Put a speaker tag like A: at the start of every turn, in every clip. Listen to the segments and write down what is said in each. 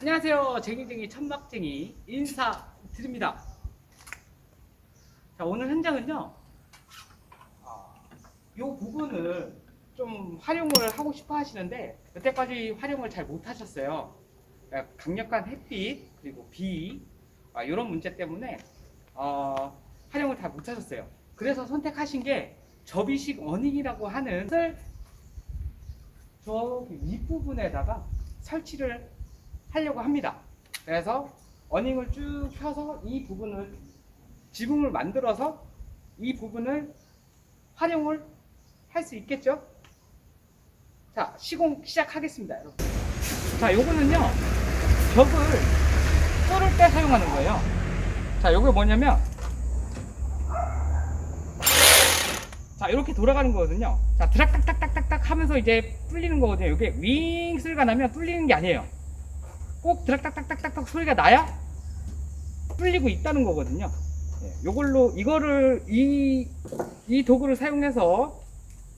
A: 안녕하세요. 쟁이쟁이 천막쟁이 인사드립니다. 자, 오늘 현장은요. 아, 요 부분을 좀 활용을 하고 싶어 하시는데 여태까지 활용을 잘 못 하셨어요. 그러니까 강력한 햇빛 그리고 비 아, 이런 문제 때문에 어, 활용을 잘못 하셨어요. 그래서 선택하신 게 접이식 어닝이라고 하는 저기 윗부분에다가 설치를 하려고 합니다. 그래서 어닝을 쭉 펴서 이 부분을 지붕을 만들어서 이 부분을 활용을 할 수 있겠죠? 자, 시공 시작하겠습니다, 여러분. 자, 요거는요, 벽을 뚫을 때 사용하는 거예요. 자, 요게 뭐냐면, 자, 이렇게 돌아가는 거거든요. 자, 드락딱딱딱딱딱 하면서 이제 뚫리는 거거든요. 이게 윙 소리가 나면 뚫리는 게 아니에요. 꼭 드락딱딱딱딱 소리가 나야 뚫리고 있다는 거거든요. 예, 요걸로 이거를 이, 이 도구를 사용해서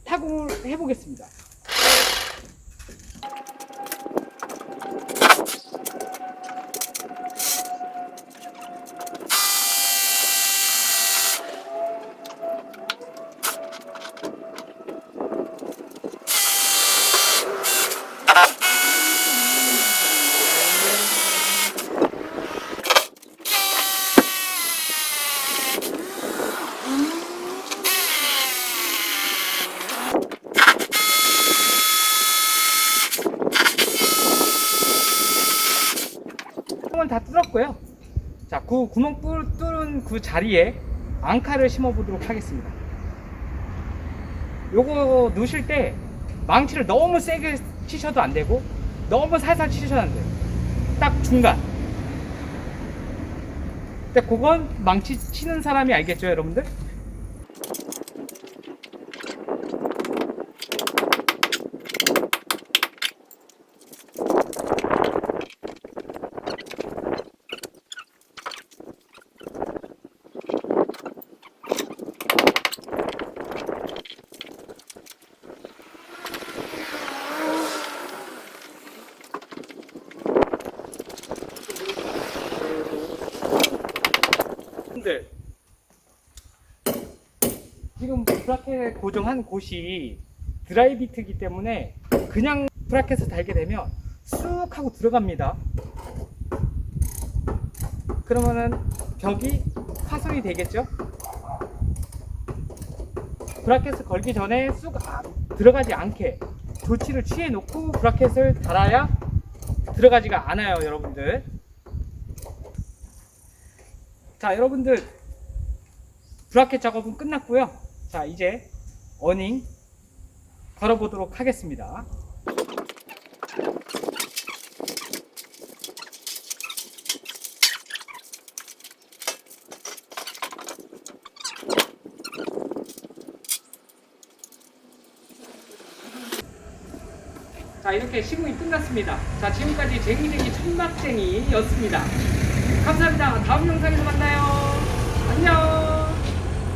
A: 타공을 해보겠습니다. 구멍은 다 뚫었고요. 자, 그 구멍 뚫- 뚫은 그 자리에 앙카를 심어 보도록 하겠습니다. 요거 넣으실 때 망치를 너무 세게 치셔도 안 되고 너무 살살 치셔도 안 돼요. 딱 중간. 근데 그건 망치 치는 사람이 알겠죠, 여러분들? 근데 지금 브라켓 고정한 곳이 드라이 비트이기 때문에 그냥 브라켓을 달게 되면 쑥 하고 들어갑니다. 그러면은 벽이 파손이 되겠죠? 브라켓을 걸기 전에 쑥 아- 들어가지 않게 조치를 취해 놓고 브라켓을 달아야 들어가지가 않아요, 여러분들. 자, 여러분들 브라켓 작업은 끝났고요. 자, 이제 어닝 걸어보도록 하겠습니다. 자, 이렇게 시공이 끝났습니다. 자, 지금까지 쟁이쟁이 천막쟁이였습니다. 감사합니다. 다음 영상에서 만나요. 안녕.